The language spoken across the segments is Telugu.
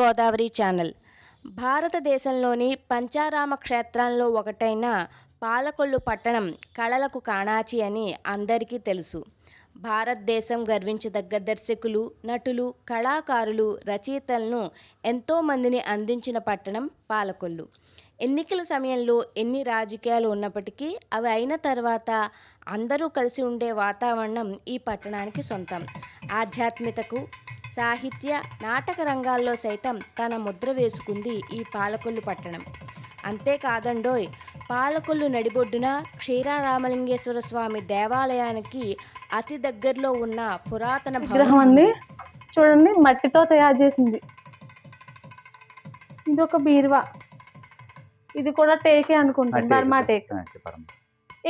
గోదావరి ఛానల్. భారతదేశంలోని పంచారామ క్షేత్రాల్లో ఒకటైన పాలకొల్లు పట్టణం కళలకు కాణాచి అని అందరికీ తెలుసు. భారతదేశం గర్వించదగ్గ దర్శకులు నటులు కళాకారులు రచయితలను ఎంతోమందిని అందించిన పట్టణం పాలకొల్లు. ఎన్నికల సమయంలో ఎన్ని రాజకీయాలు ఉన్నప్పటికీ అవి అయిన తర్వాత అందరూ కలిసి ఉండే వాతావరణం ఈ పట్టణానికి సొంతం. ఆధ్యాత్మికతకు సాహిత్య నాటక రంగాల్లో సైతం తన ముద్ర వేసుకుంది ఈ పాలకొల్లు పట్టణం. అంతేకాదండోయ్ పాలకొల్లు నడిబొడ్డున క్షీరారామలింగేశ్వర స్వామి దేవాలయానికి అతి దగ్గరలో ఉన్న పురాతన విగ్రహం అండి. చూడండి మట్టితో తయారు చేసింది. ఇది ఒక బీరువా. ఇది కూడా టేకే అనుకుంటాను బర్మా టేక్.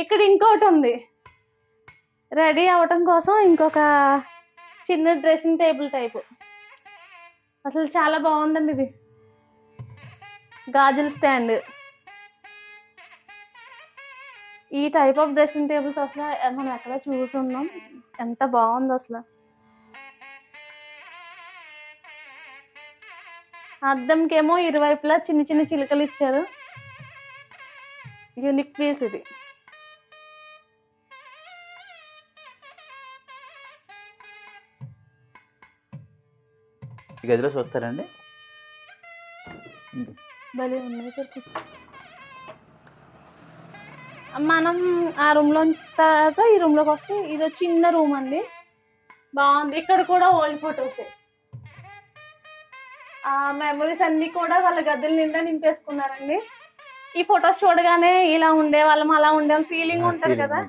ఇక్కడ ఇంకోటి ఉంది. రెడీ అవ్వటం కోసం ఇంకొక చిన్న డ్రెస్సింగ్ టేబుల్ టైపు. అసలు చాలా బాగుందండి ఇది. గాజుల స్టాండ్. ఈ టైప్ ఆఫ్ డ్రెస్సింగ్ టేబుల్స్ అసలు మనం ఎక్కడ చూసున్నాం? ఎంత బాగుంది అసలు. అద్దంకేమో ఇరువైపులా చిన్న చిన్న చిలుకలు ఇచ్చారు. యూనిక్ పీస్ ఇది. ఈ గదిలో చూస్తారండి. భలే ఉన్నాయి చెప్పు మనం ఆ రూమ్ లోంచి తర్వాత ఈ రూమ్లోకి వస్తే ఇది చిన్న రూమ్ అండి. బాగుంది. ఇక్కడ కూడా ఓల్డ్ ఫొటోస్ ఆ మెమరీస్ అన్ని కూడా వాళ్ళ గదుల నిండా నింపేసుకున్నారండి. ఈ ఫొటోస్ చూడగానే ఇలా ఉండే వాళ్ళం అలా ఉండే ఫీలింగ్ ఉంటది కదా.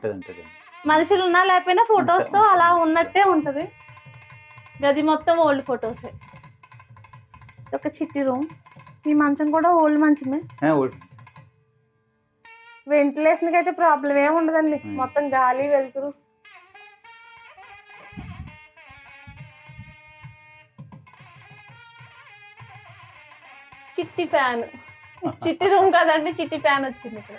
మనుషులు ఉన్నా లేకపోయినా ఫొటోస్తో అలా ఉన్నట్టే ఉంటది. గది మొత్తం ఓల్డ్ ఫొటోసే ఒక చిట్టి రూమ్. ఈ మంచం కూడా ఓల్డ్ మంచమే. వెంటిలేషన్కి అయితే ప్రాబ్లం ఏమి ఉండదండి. Hmm. మొత్తం గాలి వెళ్తురు చిట్టి ఫ్యాన్. చిట్టి రూమ్ కదండి చిట్టి ఫ్యాన్ వచ్చింది ఇక్కడ.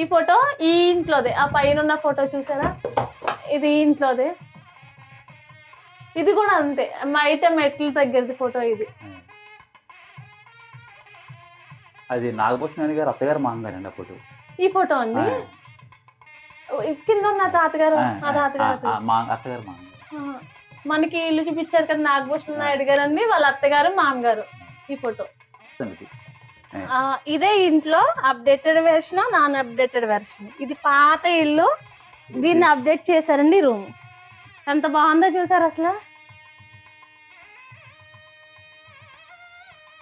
ఈ ఫోటో ఈ ఇంట్లోదే. ఆ పైన ఉన్న ఫోటో చూసారా? ఇది ఈ ఇంట్లోదే. ఇది కూడా అంతే. బయట మెట్ల దగ్గరది ఫోటో ఇది. అది నాగభూషణ్ గారు అత్తగారు మామగారండి అప్పుడు ఈ ఫోటో అండి? కింద ఉన్న తాతగారు తాతగారు. అత్తగారు. మనకి ఇల్లు చూపించారు కదా నాగభూషణ నాయుడు గారు అండి వాళ్ళ అత్తగారు మామగారు ఈ ఫోటో. ఇదే ఇంట్లో updated version non updated version ఇది పాత ఇల్లు దీన్ని అప్డేట్ చేశారండి రూమ్. ఎంత బాగుందో చూసారు అసలు?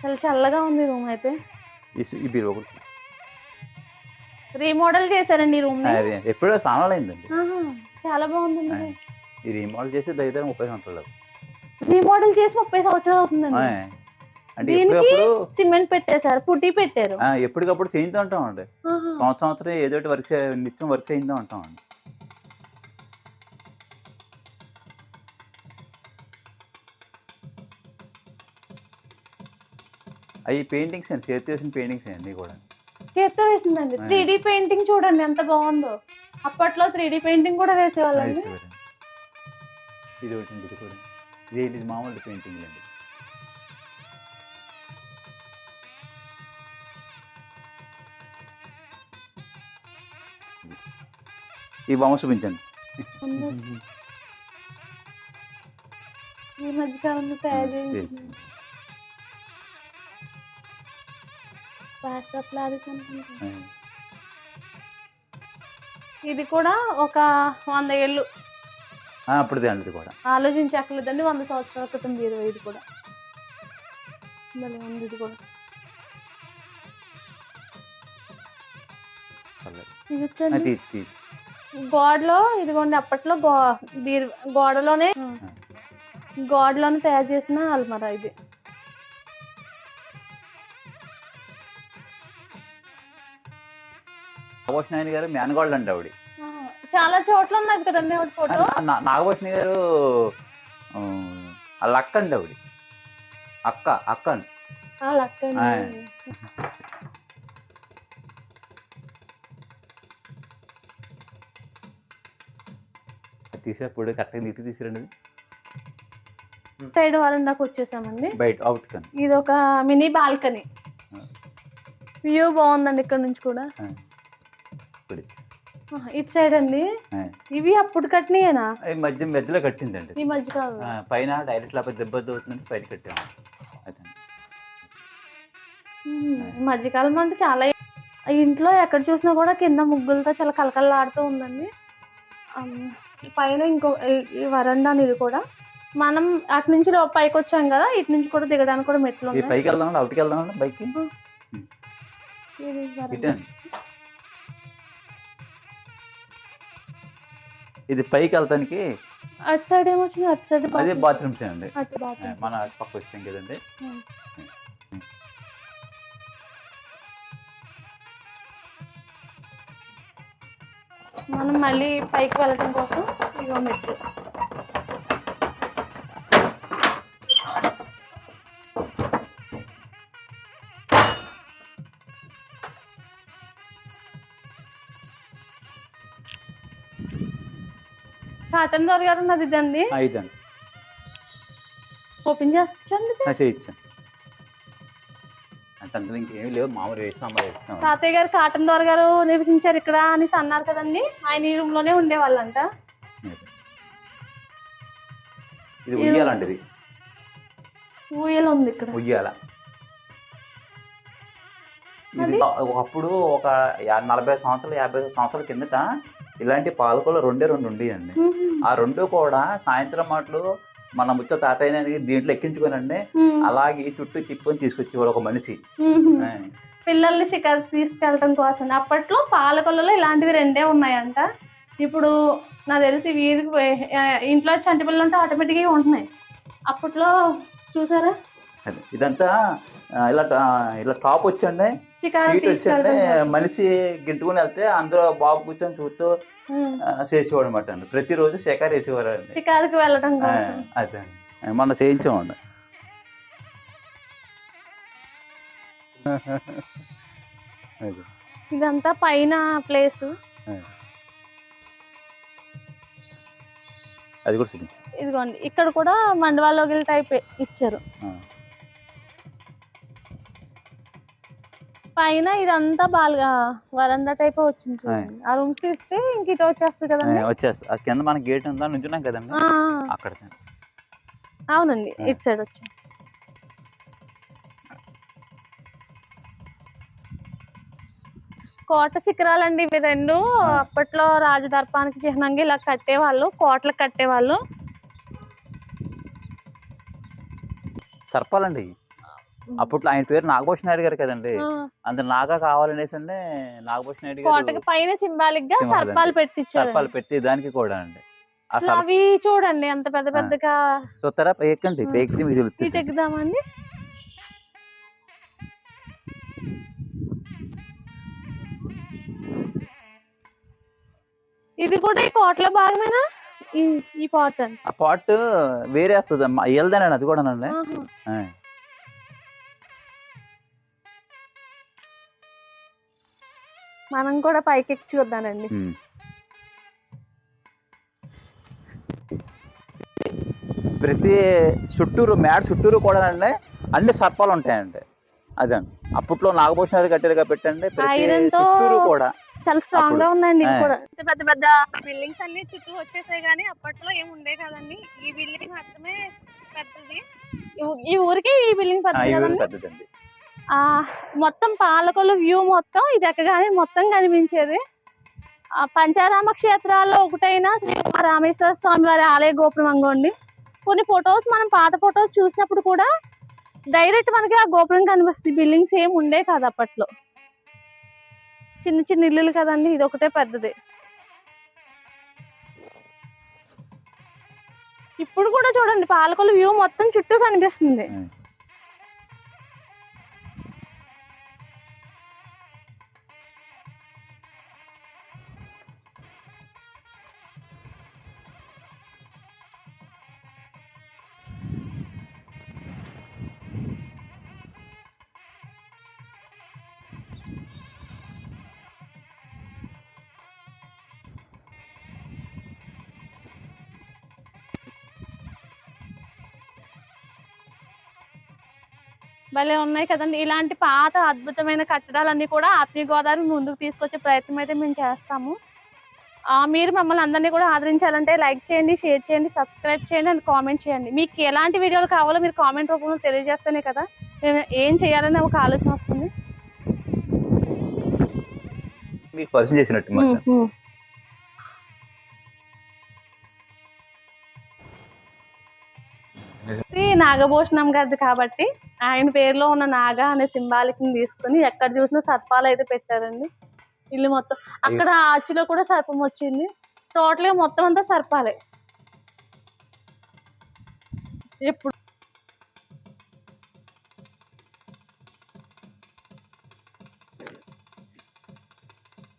చాలా చల్లగా ఉంది రూమ్ అయితే. ఈ బీరువా. రీమోడల్ చేశారండి ఈ రూమ్ ఎప్పుడో స్నానాలు అయిందండి చాలా బాగుందండి. ఈ రీమోడల్ చేసి దగ్గర ముప్పై సంవత్సరాలు రీమోడల్ చేసి ముప్పై సంవత్సరాలు అవుతుందండి. దీనికి సిమెంట్ పెట్టేశారు పుట్టి పెట్టారు. ఎప్పటికప్పుడు చేయిస్తూ ఉంటాం అండి. సంవత్సరం సంవత్సరం ఏదో వర్క్ నిత్యం వర్క్ చేయిస్తూ ఉంటాం అండి అవి పెయింటింగ్స్ అండి చేతి చేసిన పెయింటింగ్స్ అన్నీ కూడా చేత్తో వేసిందండి. త్రీ డి పెయింటింగ్ చూడండి ఎంత బాగుందో. అప్పట్లో త్రీ డి పెయింటింగ్ కూడా వేసేవాళ్ళండి. వేసేవారండి. ఇది ఒకటి ఉంది, ఇది కూడా. ఇది ఇది మామూలు పెయింటింగ్ అండి. ఈ బొమ్మ చూపించండి. ఈ మధ్య కాలంలో తయారు చేయించింది అనుకుంటా. ఆ. ఇది కూడా ఒక వంద ఏళ్ళు. ఆ, అప్పుడుదే అండి కూడా. ఆలోచించక్కర్లేదండి వంద సంవత్సరాల క్రితం బీరువా ఇది కూడా. ఉంది ఇది కూడా. గోడలో ఇదిగోండి అప్పట్లో గో బీరు గోడలోనే గోడలోనే తయారు చేసిన అల్మరా ఇది. నాగభూషణ గారు మేనగోళ్ళు అండి ఆవిడ. చాలా చోట్ల ఉన్నది కదండి ఒకటి ఫోటో? నాగభూషణ గారు వాళ్ళ అక్క అండి ఆవిడ. అక్క అక్క అండి. తీసేప్పుడు కరెక్ట్గా నీటి తీసిరండి. సైడ్ వరండాకు వచ్చేసామండి. బయట అవుట్ కానీ ఇది ఒక మినీ బాల్కనీ. వ్యూ బాగుందండి ఇక్కడ నుంచి కూడా. ఇటు సైడ్ అండి. ఇవి అప్పుడు కట్టినాయేనా? ఈ మధ్య మధ్యలో కట్టిందండి. ఈ మధ్య కాదు. పైన డైరెక్ట్ లేకపోతే దెబ్బ అవుతుందని పైన కట్టాము. మధ్యకాలం అంటే చాలా ఇంట్లో ఎక్కడ చూసినా కూడా కింద ముగ్గులతో చాలా కలకలలాడుతూ ఉందండి. పైన ఇంకో వరండా ఇది కూడా. మనం అటు నుంచి పైకి వచ్చాం కదా ఇటు నుంచి కూడా దిగడానికి కూడా మెట్లు ఉన్నాయి. పైకి వెళ్దాం అవుట్కి వెళ్దాం బైక్కి. ఇది పైకి వెళ్తానికి అటు సైడ్ ఏమొచ్చింది అటు సైడ్ అదే. బాత్రూమ్స్ అండి. మన పక్క వచ్చాం కదండి మనం మళ్ళీ పైకి వెళ్ళడం కోసం ఇగో మెట్లు కాటన్ దొర గారు ఉన్నది ఇదండి. ఇదండి. ఓపెన్ చేస్తాండి చేయించాను ఇంకేమీ లేవు. మామూలు వేసాం తాతయ్య గారు కాటన్ దొర గారు నివసించారు ఇక్కడ అనేసి అన్నారు కదండి. ఆయన ఈ రూమ్లోనే ఉండేవాళ్ళంట ఇది ఉయ్యాలండి ఇది. ఊయలు ఉంది ఇక్కడ. ఉయ్యాల. ఇది ఒకప్పుడు ఒక నలభై సంవత్సరాలు యాభై సంవత్సరాల కిందట ఇలాంటి పాలకొలు రెండే రెండు ఉండేయండి. ఆ రెండు కూడా సాయంత్రం మాటలు మన ముచ్చ తాతయ్యని దీంట్లో ఎక్కించుకోనండి. అలాగే చుట్టూ తిప్పుకొని తీసుకొచ్చేవాడు ఒక మనిషి. పిల్లల్ని షికారు తీసుకెళ్ళడం కోసం. అప్పట్లో పాలకొల్లలో ఇలాంటివి రెండే ఉన్నాయంట. ఇప్పుడు నాకు తెలిసి వీధికి ఇంట్లో చంటి పిల్లలు ఉంటే ఆటోమేటిక్గా ఉంటున్నాయి. అప్పట్లో చూసారా. ఇదంతా ఇలా ఇలా టాప్ వచ్చండి సీట్ వచ్చండి. మనిషి గింటుకుని వెళ్తే అందులో బాబు కూర్చొని చూస్తూ చేసేవాడు అనమాట అండి. ప్రతిరోజు శేఖర్ వేసేవారు అండి. షికారుకి వెళ్ళడం అదే అండి. మొన్న చేయించామండి. ఇదంతా పైన ప్లేస్. అది కూడా ఇదిగోండి. ఇక్కడ కూడా మండవాలోగిల్ టైప్ ఇచ్చారు. పైన ఇదంతా బాగా వరండా టైప్ వచ్చింది చూడండి. ఆ రూమ్ తీస్తే ఇంక ఇటు వచ్చేస్తుంది కదండి? వచ్చేస్తా. ఆ కింద మన గేట్ ఉందా? నుంచున్నాం కదండి? ఆ, అక్కడ అవునండి ఆ. ఇటు సైడ్ వచ్చి కోట శిఖరాలండి ఇవి రెండు. ఆ. అప్పట్లో రాజదర్పానికి చిహ్నంగా ఇలా కట్టేవాళ్ళు కోటలు కట్టేవాళ్ళు. సర్పాలండి ఇవి. అప్పట్లో ఆయన పేరు నాగభూషణ నాయుడు గారు కదండి. అంత నాగా కావాలనేసి అంటే నాగభూషణ నాయుడు గారు పైన సింబాలిక్గా సర్పాలు. పెట్టించారు సర్పాలు పెట్టి దానికి కూడా అండి. అవి చూడండి అంత పెద్ద పెద్దగా చూస్తారా ఎక్కండి. ఎక్కితే ఇటు ఎక్కుదామండి. ఇది కూడా ఈ కోటలో భాగమేనా? ఈ ఈ పాట్ ఆ పాట్ వేరే వస్తుంది అమ్మా వెళ్దానండి అది కూడానండి మనం కూడా పైకి ఎక్కి చూద్దానండి. ప్రతి చుట్టూరు మేడ చుట్టూరు కూడా అండి అన్ని సర్పాలు ఉంటాయండి. అదండి అప్పట్లో నాగభూషణ గారు కట్టేరుగా పెట్టండి ప్రతి చుట్టూరు కూడా. చాలా స్ట్రాంగ్గా ఆ. కూడా. పెద్ద పెద్ద బిల్డింగ్స్ అన్ని చుట్టూ వచ్చేసాయి కానీ అప్పట్లో ఏం ఉండే కదండి. ఈ బిల్డింగ్ మాత్రమే పెద్దది. ఈ ఊరికి ఈ బిల్డింగ్ పెద్దది కదండి. మొత్తం పాలకొల్లు వ్యూ మొత్తం ఇది ఎక్కగానే మొత్తం కనిపించేది. ఆ పంచారామ క్షేత్రాల్లో ఒకటైన శ్రీ రామేశ్వర స్వామి వారి ఆలయ గోపురం అంగోండి కొన్ని ఫొటోస్ మనం పాత ఫొటోస్ చూసినప్పుడు కూడా డైరెక్ట్ మనకి ఆ గోపురం కనిపిస్తుంది. బిల్డింగ్స్ ఏమి ఉండే కాదు అప్పట్లో. చిన్న చిన్న ఇల్లులు కదండి ఇది ఒకటే పెద్దది. ఇప్పుడు కూడా చూడండి పాలకొల్లు వ్యూ మొత్తం చుట్టూ కనిపిస్తుంది. భలే ఉన్నాయి కదండి. ఇలాంటి పాత అద్భుతమైన కట్టడాలన్నీ కూడా ఆత్మీయ గోదావరి ముందుకు తీసుకొచ్చే ప్రయత్నం అయితే మేము చేస్తాము. ఆ, మీరు మమ్మల్ని అందరినీ కూడా ఆదరించాలంటే లైక్ చేయండి షేర్ చేయండి సబ్స్క్రైబ్ చేయండి అండ్ కామెంట్ చేయండి. మీకు ఎలాంటి వీడియోలు కావాలో మీరు కామెంట్ రూపంలో తెలియజేస్తేనే కదా మేము ఏం చేయాలని ఒక ఆలోచన వస్తుంది. మీకు పరిచయం చేసినట్టు. నాగభూషణం గారిది కాబట్టి ఆయన పేరులో ఉన్న నాగ అనే సింబాలిక్ని తీసుకుని ఎక్కడ చూసినా సర్పాలు అయితే పెట్టారండి. ఇల్లు మొత్తం అక్కడ ఆచిలో కూడా సర్పం వచ్చింది. టోటల్గా మొత్తం అంతా సర్పాలే. ఎప్పుడు?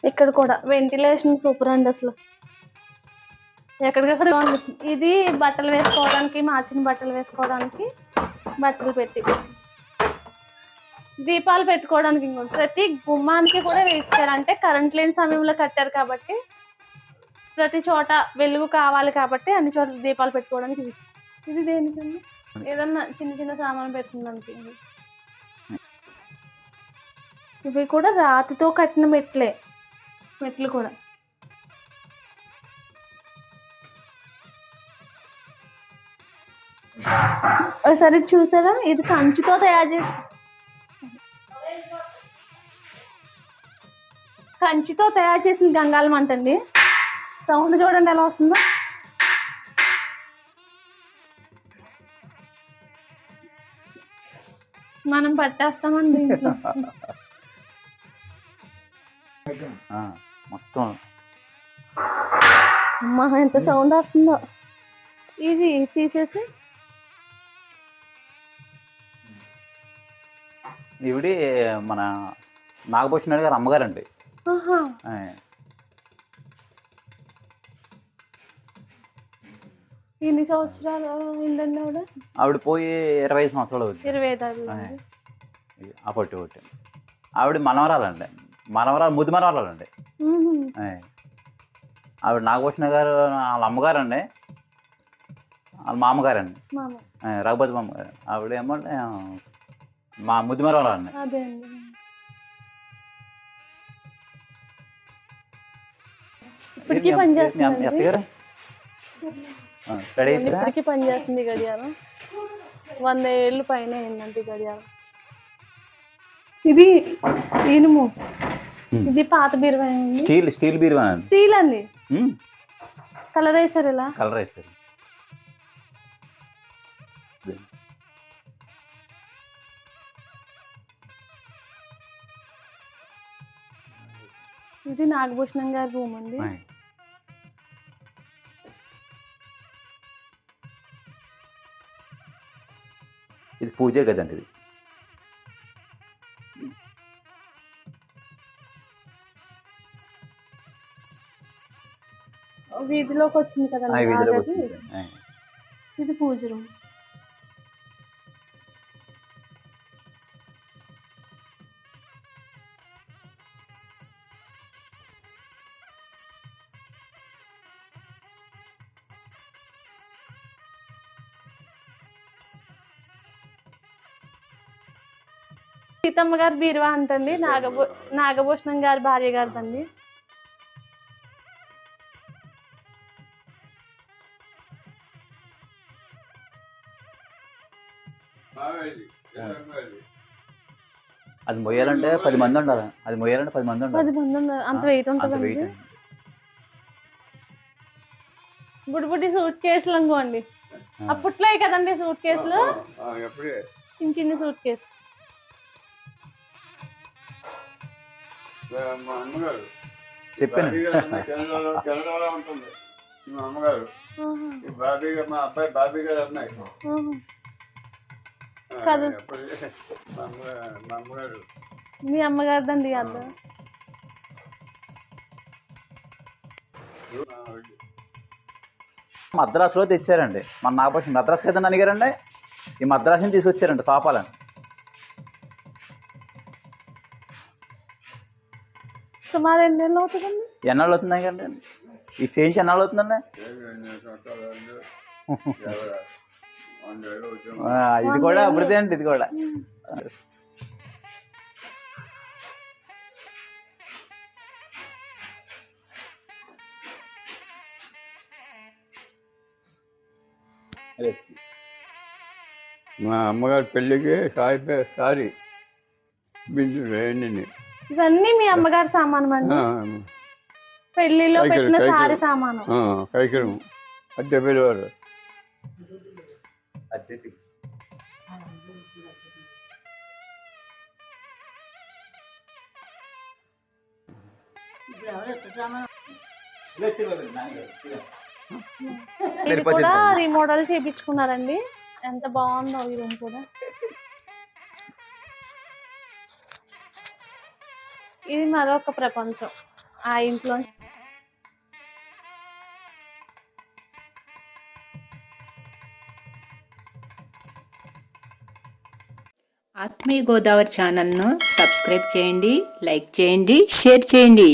ఇక్కడ కూడా. వెంటిలేషన్ సూపర్ అండి అసలు. ఎక్కడికక్కడ ఇది బట్టలు వేసుకోవడానికి మార్చిన బట్టలు వేసుకోవడానికి బట్టలు పెట్టి. దీపాలు పెట్టుకోవడానికి ఇంకోటి ప్రతి గుమ్మానికి కూడా ఇచ్చారు అంటే కరెంట్ లేని సమయంలో కట్టారు కాబట్టి ప్రతి చోట వెలుగు కావాలి కాబట్టి అన్ని చోట్ల దీపాలు పెట్టుకోవడానికి ఇది ఇది దేనికండి? ఏదన్నా చిన్న చిన్న సామాన్లు పెట్టుకోవడానికి ఇవి కూడా రాతితో కట్టిన మెట్లే. మెట్లు కూడా. ఒకసారి చూసారా ఇది కంచుతో తయారు చేసి కంచుతో తయారు చేసిన గంగాళం అంటండి సౌండ్ చూడండి ఎలా వస్తుందో. మనం పట్టేస్తామండి మొత్తం. అమ్మా ఎంత సౌండ్ వస్తుందో. ఇది తీసేసి ఈవిడి మన నాగభూషణ గారు అమ్మగారండి. ఎన్ని సంవత్సరాలు అయిందండి ఆవిడ? ఆవిడ పోయి ఇరవై ఐదు సంవత్సరాలు అవుతుంది ఇరవై ఐదు ఆ, పొట్టి పొట్టి ఆవిడ మనవరాలండి. మనవరాలు ముద్దు మనవరాలండి. ఆవిడ నాగభూషణ గారు వాళ్ళ అమ్మగారండి. వాళ్ళ మామగారండి. రఘుపతి మామగారు. ఆవిడ ఏమో మా ముద్దు మనవరాలండి అదే అండి. ఇప్పటికీ ఎత్తగారు స్టడీ ఇప్పటికీ ఈ గడియారం. వంద ఏళ్ళు పైన అయిందంటే ఈ గడియారం. ఇది ఇనుము. ఇది పాత బీరువా స్టీల్ స్టీల్ బీరువా స్టీల్ అండి. కలర్ వేసారు ఇలా? కలర్ వేస్తారు ఇది నాగభూషణం గారి రూమ్ అండి. ఇది పూజే కదండి ఇది? వీధిలోకి వచ్చింది కదండి. ఇది పూజ రూమ్. సీతమ్మ గారి బీరువా అంటండి నాగభూ నాగభూషణం గారి భార్య గారిదండి. అది మొయ్యాలంటే పది మంది ఉండాలి. అది మొయ్యాలంటే పది మంది ఉండాలి. పది మంది ఉన్నారు అంత వెయిట్ వెయిట్ బుడి బుడి సూట్ కేసులు అనుకోండి అప్పట్లో కదండి సూట్ కేసులు? ఎప్పుడే? చిన్న చిన్న సూట్ కేసు మా అమ్మగారు. చెప్పాను? కెనడాలో కెనడాలో ఉంటుంది. మా అమ్మగారు. ఈ బాబీ గారు మా అబ్బాయి బాబీ గారు అమ్మాయి కాదు. మా అమ్మగారు మా అమ్మగారు. మీ అమ్మగారిదండి అద్దం మద్రాసులో తెచ్చారండి. మన నాగపక్షి మద్రాసు కదండి అడిగారండి? ఈ మద్రాసుని తీసుకొచ్చారండి సోపాలని. సుమారు ఎన్ని నెలలు అవుతుందండి ఎన్నాళ్ళు అవుతున్నాయి కండి ఈ చేయించి ఎన్నాళ్ళు అవుతుందండి ఇది కూడా అభివృద్ధి అండి ఇది కూడా. మా అమ్మగారి పెళ్ళికి సాయి సారీ బిందు వేయండి ఇవన్నీ మీ అమ్మగారి సామాను అండి పెళ్ళిలో పెట్టిన. సారీ సామాను. కైకిరం అద్దె కూడా రీమోడల్ చేపించుకున్నారండి. ఎంత బాగుందో ఈ రూమ్ కూడా. ఇది మరొక ప్రపంచం. ఆ ఇంట్లో ఆత్మీయ గోదావరి ఛానల్ను సబ్స్క్రైబ్ చేయండి లైక్ చేయండి షేర్ చేయండి.